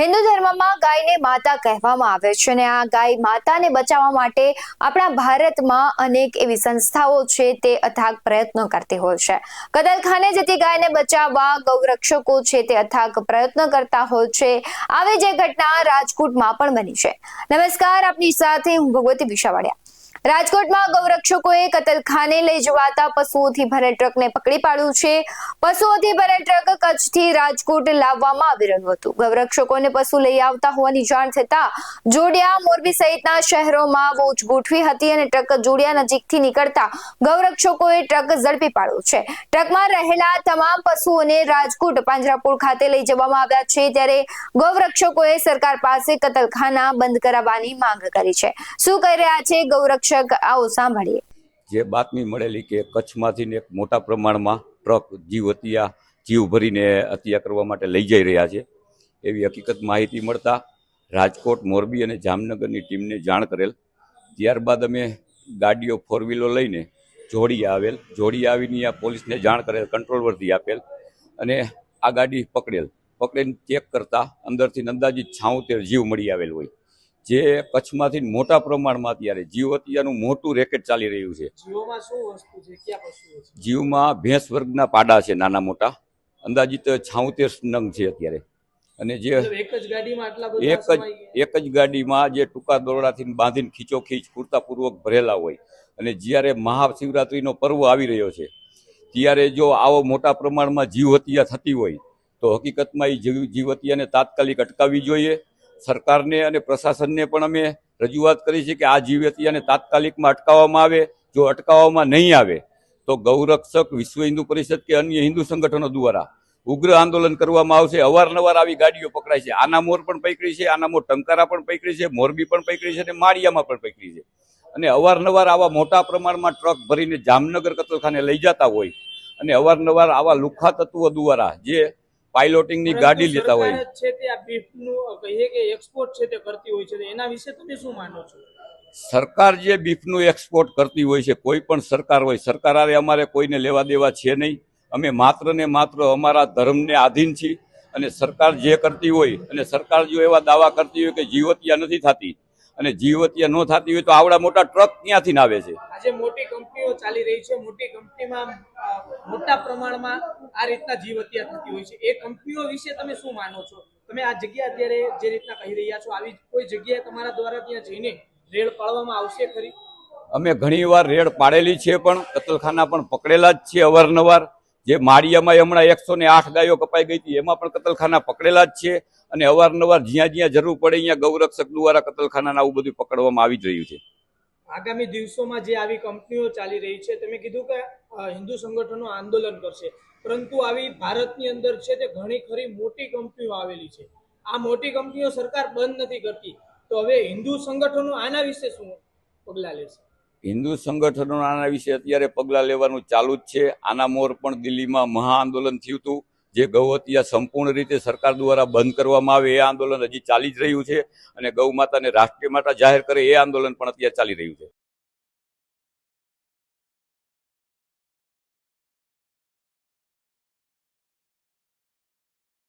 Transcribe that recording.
હિન્દુ ધર્મમાં ગાયને માતા કહેવામાં આવે છે અને આ ગાય માતાને બચાવવા માટે આપણા ભારતમાં અનેક એવી સંસ્થાઓ છે તે અથાગ પ્રયત્નો કરતી હોય છે. કતલખાને જતી ગાયને બચાવવા ગૌરક્ષકો છે તે અથાગ પ્રયત્નો કરતા હોય છે. આવી જે ઘટના રાજકોટમાં પણ બની છે. નમસ્કાર, આપની સાથે હું ભગવતી વિશાવાડિયા. રાજકોટમાં ગૌરક્ષકોએ કતલખાને લઈ જવાતા પશુઓથી ભરેલ ટ્રકને પકડી પાડ્યું છે. પશુઓથી ભરેલ ટ્રક કચ્છથી રાજકોટ લાવવામાં આવી રહ્યું હતું. ગૌરક્ષકોને પશુ લઈ આવતા હોવાની જાણ થતા જોડિયા, મોરબી સહિતના શહેરોમાં વોચ ગોઠવી હતી અને ટ્રક જોડિયા નજીકથી નીકળતા ગૌરક્ષકોએ ટ્રક ઝડપી પાડ્યો છે. ટ્રકમાં રહેલા તમામ પશુઓને રાજકોટ પાંજરાપોળ ખાતે લઈ જવામાં આવ્યા છે ત્યારે ગૌરક્ષકોએ સરકાર પાસે કતલખાના બંધ કરાવવાની માંગ કરી છે. શું કરી રહ્યા છે ગૌરક્ષક આવો સાંભળીએ. જે બાતમી મળેલી કે કચ્છમાંથી એક મોટા પ્રમાણમાં ટ્રક જીવ હત્યા જીવ ભરીને હત્યા કરવા માટે લઈ જઈ રહ્યા છે. એવી હકીકત માહિતી મળતા રાજકોટ, મોરબી અને જામનગરની ટીમને જાણ કરેલ. ત્યારબાદ અમે ગાડીઓ ફોર વ્હીલો લઈને જોડી આવેલ. જોડી આવીને આ પોલીસને જાણ કરેલ કંટ્રોલ વર્ધી આપેલ અને આ ગાડી પકડેલ. પકડીને ચેક કરતા અંદરથી અંદાજિત છાઉતેર જીવ મળી આવેલ હોય. જે કચ્છમાંથી મોટા પ્રમાણમાં અત્યારે જીવ હત્યાનું મોટું રેકેટ ચાલી રહ્યું છે. જીવમાં ભેંસ વર્ગના પાડા છે નાના મોટા. અંદાજિત છાઉતેર નંગ છે અત્યારે. અને જે એક જ એક જ એક જ ગાડીમાં જે ટૂંકા દોરડાથી બાંધીને ખીચોખીચ પૂરતાપૂર્વક ભરેલા હોય. અને જ્યારે મહાશિવરાત્રિનો પર્વ આવી રહ્યો છે ત્યારે જો આવો મોટા પ્રમાણમાં જીવ હત્યા થતી હોય તો હકીકતમાં એ જીવ જીવ હત્યાને તાત્કાલિક અટકાવવી જોઈએ. સરકારને અને પ્રશાસનને પણ અમે રજૂઆત કરી છે કે આ જીવ્યતી અને તાત્કાલિકમાં અટકાવવામાં આવે. જો અટકાવવામાં નહીં આવે, તો ગૌરક્ષક વિશ્વ હિન્દુ પરિષદ કે અન્ય હિન્દુ સંગઠનો દ્વારા ઉગ્ર આંદોલન કરવામાં આવશે. અવારનવાર આવી ગાડીઓ પકડાય છે. આના મોર પણ પકડી છે, આના મોર ટંકારા પણ પકડી છે, મોરબી પણ પકડી છે અને માળિયામાં પણ પકડી છે. અને અવારનવાર આવા મોટા પ્રમાણમાં ટ્રક ભરીને જામનગર કતલખાને લઈ જતા હોય અને અવારનવાર આવા લુખા તત્વો દ્વારા જે પાઇલોટિંગની ગાડી લેતા હોય. છે તે આ બીફનું કહીએ કે એક્સપોર્ટ છે તે કરતી હોય છે એના વિશે તમે શું માનો છો? સરકાર જે બીફનું એક્સપોર્ટ કરતી હોય છે કોઈ પણ સરકાર હોય સરકાર આરે અમારે કોઈને લેવા દેવા છે નહીં. અમે માત્ર ને માત્ર અમારા ધર્મને આધીન છીએ અને સરકાર જે કરતી હોય અને સરકાર જો એવા દાવા કરતી હોય કે જીવત્યા નથી થતી અને જીવતિયા ન થતી હોય તો આવડા મોટા ટ્રક ક્યાંથી આવે છે? આજે મોટી કંપનીઓ ચાલી રહી છે મોટી કંપનીમાં મોટા પ્રમાણમાં આ રીતના જીવ હત્યા થતી હોય છે. એ કંપનીઓ વિશે તમે શું માનો છો? તમે આ જગ્યા અત્યારે જે રીતના કહી રહ્યા છો, આવી કોઈ જગ્યાએ તમારા દ્વારા ત્યાં જઈને રેડ પાડવામાં આવશે ખરી? અમે ઘણીવાર રેડ પાડેલી છે પણ કતલખાના પણ પકડેલા જ છે અવારનવાર. જે માળિયામાં હમણાં એકસો ને આઠ ગાયો કપાઈ ગઈ હતી, એમાં પણ કતલખાના પકડેલા જ છે અને અવારનવાર જ્યાં જ્યાં જરૂર પડે, અહીંયા ગૌરક્ષક દ્વારા કતલખાના આવું બધું પકડવામાં આવી જ રહ્યું છે. આગામી દિવસોમાં જે આવી કંપનીઓ ચાલી રહી છે, તમે કીધું કે હિન્દુ સંગઠનો આંદોલન કરશે. પરંતુ આવી ભારતની અંદર છે તે ઘણી ખરી મોટી કંપનીઓ આવેલી છે. આ મોટી કંપનીઓ સરકાર બંધ નથી કરતી. તો હવે હિન્દુ સંગઠનો આના વિશે શું પગલાં લેશે? હિન્દુ સંગઠનો આના વિશે અત્યારે પગલાં લેવાનું ચાલુ જ છે. આના મોર પણ દિલ્હીમાં મહા આંદોલન થયું હતું. જે ગૌહત્યા સંપૂર્ણ રીતે સરકાર દ્વારા બંધ કરવામાં આવે એ આંદોલન હજી ચાલી જ રહ્યું છે અને ગૌ માતાને રાષ્ટ્રીય માતા જાહેર કરે એ આંદોલન પણ અત્યારે ચાલી રહ્યું છે.